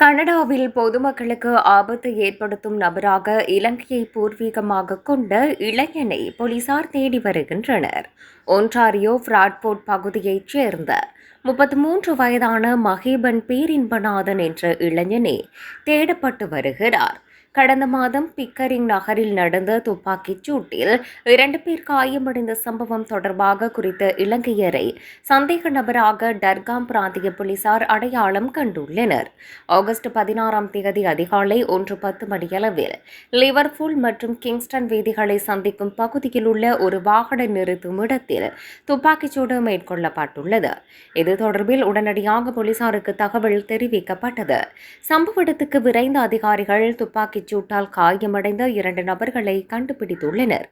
கனடாவில் பொதுமக்களுக்கு ஆபத்து ஏற்படுத்தும் நபராக இலங்கையை பூர்வீகமாக கொண்ட இளைஞனை போலீசார் தேடி வருகின்றனர். ஒன்றாரியோ பிராட்போர்ட் பகுதியைச் சேர்ந்த முப்பத்தி மூன்று வயதான மகேபன் பேரின்பநாதன் என்ற இளைஞனே தேடப்பட்டு வருகிறார். கடந்த மாதம் பிக்கரிங் நகரில் நடந்த துப்பாக்கிச் சூட்டில் இரண்டு பேர் காயமடைந்த சம்பவம் தொடர்பாக குறித்த இலங்கையரை சந்தேக நபராக டர்காம் பிராந்திய போலீசார் அடையாளம் கண்டுள்ளனர். ஆகஸ்ட் பதினாறாம் தேதி அதிகாலை ஒன்று பத்து மணியளவில் லிவர்பூல் மற்றும் கிங்ஸ்டன் வீதிகளை சந்திக்கும் பகுதியில் உள்ள ஒரு வாகன நிறுத்தும் இடத்தில் துப்பாக்கிச்சூடு மேற்கொள்ளப்பட்டுள்ளது. இது தொடர்பில் உடனடியாக போலீசாருக்கு தகவல் தெரிவிக்கப்பட்டது. சம்பவ இடத்துக்கு விரைந்த அதிகாரிகள் துப்பாக்கிச் சூட்டால் காயமடைந்த இரண்டு நபர்களை கண்டுபிடித்துள்ளனர்.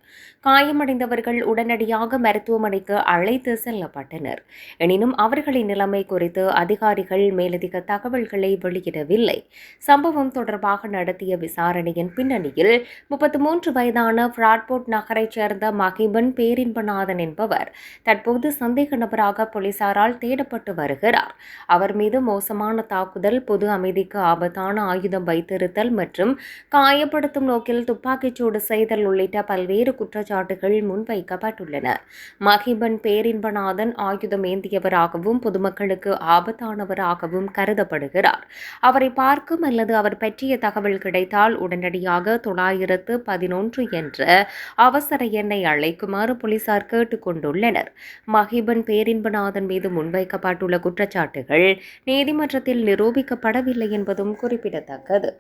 காயமடைந்தவர்கள் உடனடியாக மருத்துவமனைக்கு அழைத்து செல்லப்பட்டனர். எனினும் அவர்களின் நிலைமை குறித்து அதிகாரிகள் மேலதிக தகவல்களை வெளியிடவில்லை. சம்பவம் தொடர்பாக நடத்திய விசாரணையின் பின்னணியில் முப்பத்தி மூன்று வயதான பிராட்போர்ட் நகரைச் சேர்ந்த மகிபன் பேரின்பநாதன் என்பவர் தற்போது சந்தேக நபராக போலீசாரால் தேடப்பட்டு வருகிறார். அவர் மீது மோசமான தாக்குதல் பொது அமைதிக்கு ஆபத்தான ஆயுதம் வைத்திருத்தல் மற்றும் காயப்படுத்தும் நோக்கில் துப்பாக்கிச்சூடு செய்தல் உள்ளிட்ட பல்வேறு குற்றச்சாட்டுகள் முன்வைக்கப்பட்டுள்ளன. மகிபன் பேரின்பநாதன் ஆயுதம் ஏந்தியவராகவும் பொதுமக்களுக்கு ஆபத்தானவராகவும் கருதப்படுகிறார். அவரை பார்க்கும் அல்லது அவர் பற்றிய தகவல் கிடைத்தால் உடனடியாக தொள்ளாயிரத்து பதினொன்று என்ற அவசர எண்ணை அழைக்குமாறு போலீசார் கேட்டுக் கொண்டுள்ளனர் மகிபன் பேரின்பநாதன் மீது முன்வைக்கப்பட்டுள்ள குற்றச்சாட்டுகள் நீதிமன்றத்தில் நிரூபிக்கப்படவில்லை என்பதும் குறிப்பிடத்தக்கது.